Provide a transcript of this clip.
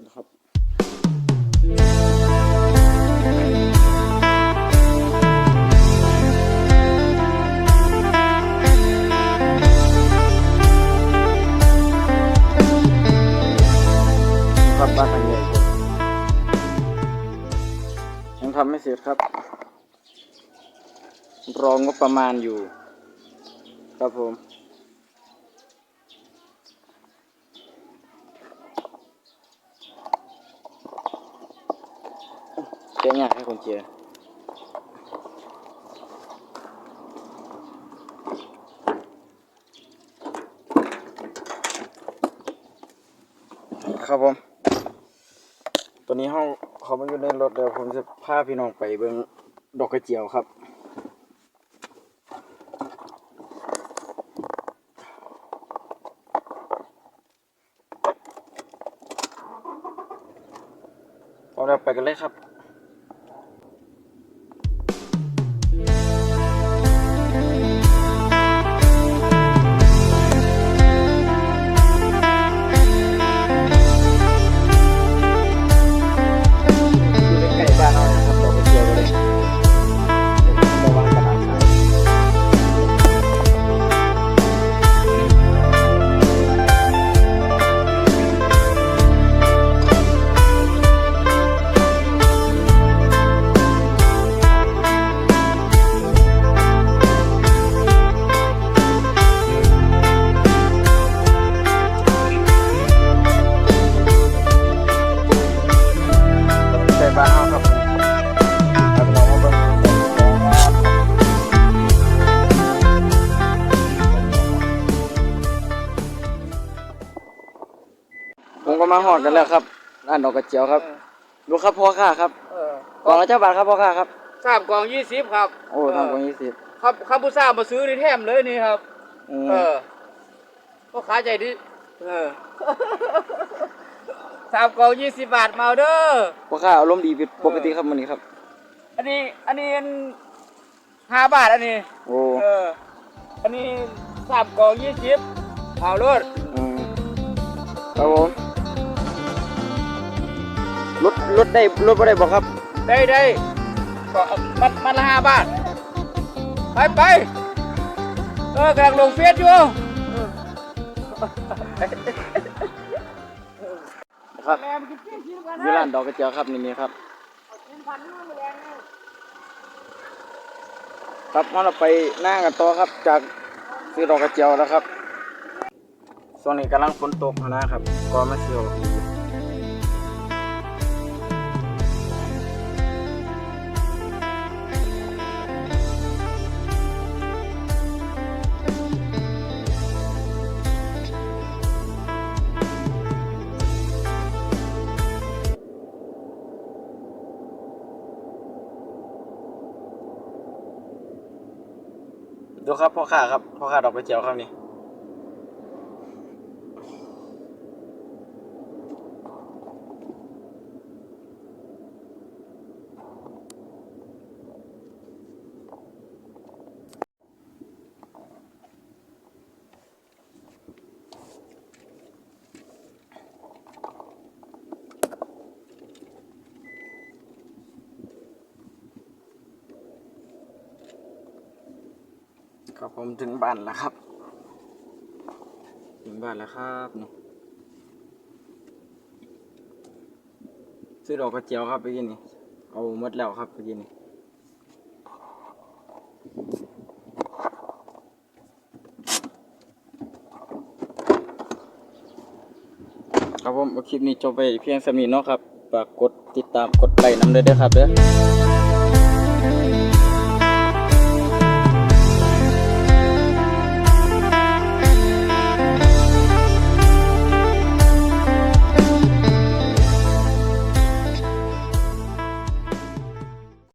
นะครับครับบ้านทางใหญ่ยังทำไม่เสร็จครับ รองงบประมาณอยู่ ครับผม แกะง่ายให้คนเจียครับผมตัวนี้เขาเขาไมาอยู่ในรถเดี๋ยวผมจะพาพี่น้องไปเบิ่งดอกกระเจียวครับ เอาเราไปกันเลยครับ มก็มาหอดกันแล้วครับร้านดอกกระเจียวครับ ดูครับพ่อค้าครับเออกล่องละเจ้าบาทครับพ่อค้าครับสามกล่องยี่สิบครับโอ้ทำกล่องยี่สิบครับคาบูซ่ามาซื้อในแถมเลยนี่ครับอืมเออก็ขายใจดีเออสามกล่องยี่สิบบาทมาเอาเด้อพ่อค้าอารมณ์ดีผิดปกติครับมื้อนี้ครับ อันนี้อันนี้ห้าบาทอันนี้โอ้เอออันนี้สามกล่องยี่สิบเอาเลยอืมครับผม รถรถได้รถบ่ได้บอกครับ ได้ได้ก็เอามันมันละห้าบาท ไปไปเออกำลังลงเฟซอยู่นะครับแม่มันกินเที่ยงกินกันอยู่ร้านดอกกระเจียวครับนี่มีครับกินพันนู่นมาแรงเลยครับงั้นเราไปหน้ากันต่อครับจากซื้อดอกกระเจียวแล้วครับช่วงนี้กำลังฝนตกนะครับก็มาเที่ยว ดูครับพ่อค้าครับพ่อค้าดอกกระเจียวครับนี่ ครับผมถึงบ้านแล้วครับ ถึงบ้านแล้วครับนี่ซื้อดอกกระเจียวครับไปกินนี่เอาหมดแล้วครับไปกินนี่ครับผมคลิปนี้จบไปเพียงสำนีเนาะครับฝากกดติดตามกดไลค์น้ำเลยด้อครับเด้อ